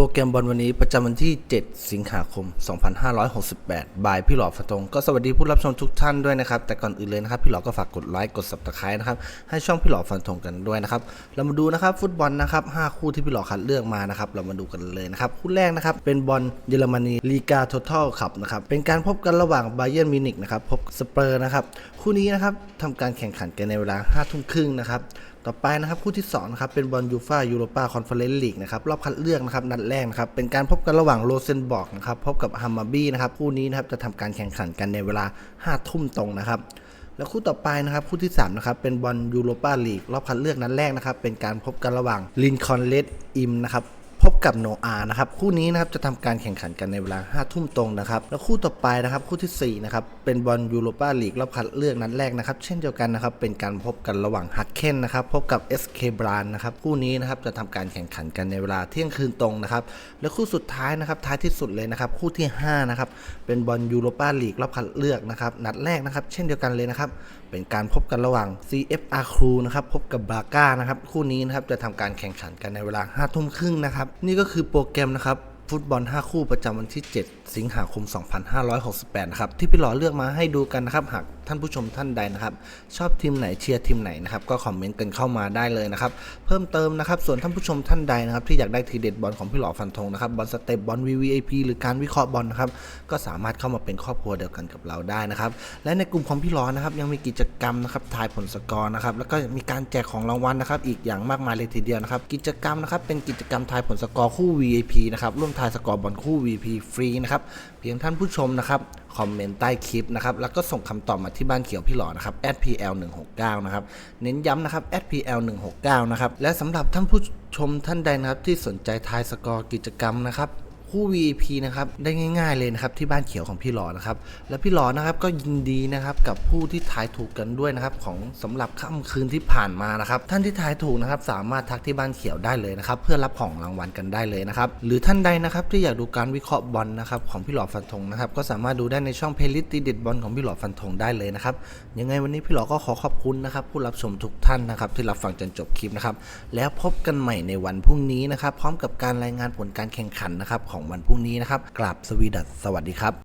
รแกรมบอลวันนี้ประจำวันที่ 7 สิงหาคม 2568บายพี่หลอดฟันธงก็สวัสดีผู้รับชมทุกท่านด้วยนะครับ แต่ก่อนอื่นเลยนะครับ พี่หลอดก็ฝากกดไลค์กด subscribe นะครับ ให้ช่องพี่หลอดฟันธงกันด้วยนะครับ เรามาดูนะครับฟุตบอลนะครับ 5 คู่ที่พี่หลอดคัดเลือกมานะครับ เรามาดูกันเลยนะครับ คู่แรกนะครับ เป็นบอลเยอรมนีลีกาท o ทัลคับนะครับ เป็นการพบกันระหว่างไบเ e ร์นมิวนิกนะครับ พบสเปอร์นะครับ คู่นี้นะครับทำการแข่งขันกันในเวลา5ทุ่มครึ่งนะครับต่อไปนะครับคู่ที่2นะครับเป็นบอลยูฟายูโรปาคอนเฟอเรนซ์ลีกนะครับรอบคัดเลือกนะครับนัดแรกนะครับเป็นการพบกันระหว่างโรเซนบอร์กนะครับพบกับฮัมมาบี้นะครับคู่นี้นะครับจะทำการแข่งขันกันในเวลา5ทุ่มตรงนะครับแล้วคู่ต่อไปนะครับคู่ที่3นะครับเป็นบอลยูโรปาลีกรอบคัดเลือกนัดแรกนะครับเป็นการพบกันระหว่างลินคอนเลดอิมนะครับ พบกับโนอานะครับคู่นี้นะครับจะทำการแข่งขันกันในเวลา5ทุ่มตรงนะครับแล้วคู่ต่อไปนะครับคู่ที่สี่นะครับเป็นบอลยูโรปาลีกรอบคัดเลือกนัดแรกนะครับเช่นเดียวกันนะครับเป็นการพบกันระหว่างฮักเคนนะครับพบกับ SK บรานนะครับคู่นี้นะครับจะทำการแข่งขันกันในเวลาเที่ยงคืนตรงนะครับและคู่สุดท้ายนะครับท้ายที่สุดเลยนะครับคู่ที่ห้านะครับเป็นบอลยูโรปาลีกรอบคัดเลือกนะครับนัดแรกนะครับเช่นเดียวกันเลยนะครับเป็นการพบกันระหว่าง CFR Crew นะครับพบกับบาก้านะครับคู่นี้นะครับจะทำการแข่งขันกันในเวลา5ทุ่มครึ่งนะครับนี่ก็คือโปรแกรมนะครับฟุตบอล 5 คู่ประจำวันที่ 7 สิงหาคม 2568 นะครับ ที่พี่หล่อเลือกมาให้ดูกันนะครับ หาก ท่านผู้ชมท่านใดนะครับ ชอบทีมไหนเชียร์ทีมไหนนะครับก็คอมเมนต์กันเข้ามาได้เลยนะครับเพิ่มเติมนะครับส่วนท่านผู้ชมท่านใดนะครับที่อยากได้ทีเด็ดบอลของพี่หล่อฟันธงนะครับบอลสเต็ปบอล VVIP หรือการวิเคราะห์บอลนะครับก็สามารถเข้ามาเป็นครอบครัวเดียวกันกับเราได้นะครับและในกลุ่มของพี่หลอนะครับยังมีกิจกรรมนะครับทายผลสกอร์นะครับแล้วก็มีการแจกของรางวัลนะครับอีกอย่างมากมายเลยทีเดียวนะครับกิจกรรมนะครับเป็นกิจกรรมทายผลสกอร์คู่ VIP นะครับร่วมทายสกอร์บอลคู่ VP ฟรีนะครับเพียงท่านผู้ชมนะครับคอมเมนต์ใต้คลิปนะครับแล้วก็ส่งคำตอบมาที่ที่บ้านเขียวพี่หลอนะครับ @pl 1 6 9 นะครับ เน้นย้ำนะครับ @pl 1 6 9 นะครับ และสำหรับท่านผู้ชมท่านใดนะครับที่สนใจทายสกอร์กิจกรรมนะครับ คู่ VIP นะครับได้ง่าย ๆเลยนะครับที่บ้านเขียวของพี่หลอนะครับและพี่หลอนะครับก็ยินดีนะครับกับผู้ที่ทายถูกกันด้วยนะครับของสำหรับค่ำคืนที่ผ่านมานะครับท่านที่ทายถูกนะครับสามารถทักที่บ้านเขียวได้เลยนะครับเพื่อรับของรางวัลกันได้เลยนะครับหรือท่านใดนะครับที่อยากดูการวิเคราะห์บอลนะครับของพี่หลอฟันธงนะครับก็สามารถดูได้ในช่องเพลย์ลิสต์เด็ดบอลของพี่หลอฟันธงได้เลยนะครับยังไงวันนี้พี่หลอก็ขอขอบคุณนะครับผู้รับชมทุกท่านนะครับที่รับฟังจนจบคลิปนะครับแล้วพบกันใหม่ในวันพรุ่งนี้นะครับพร้อมกับการรายงานผลการแข่งขันนะครับของวันพรุ่งนี้นะครับกราบสวีดัสสวัสดีครับ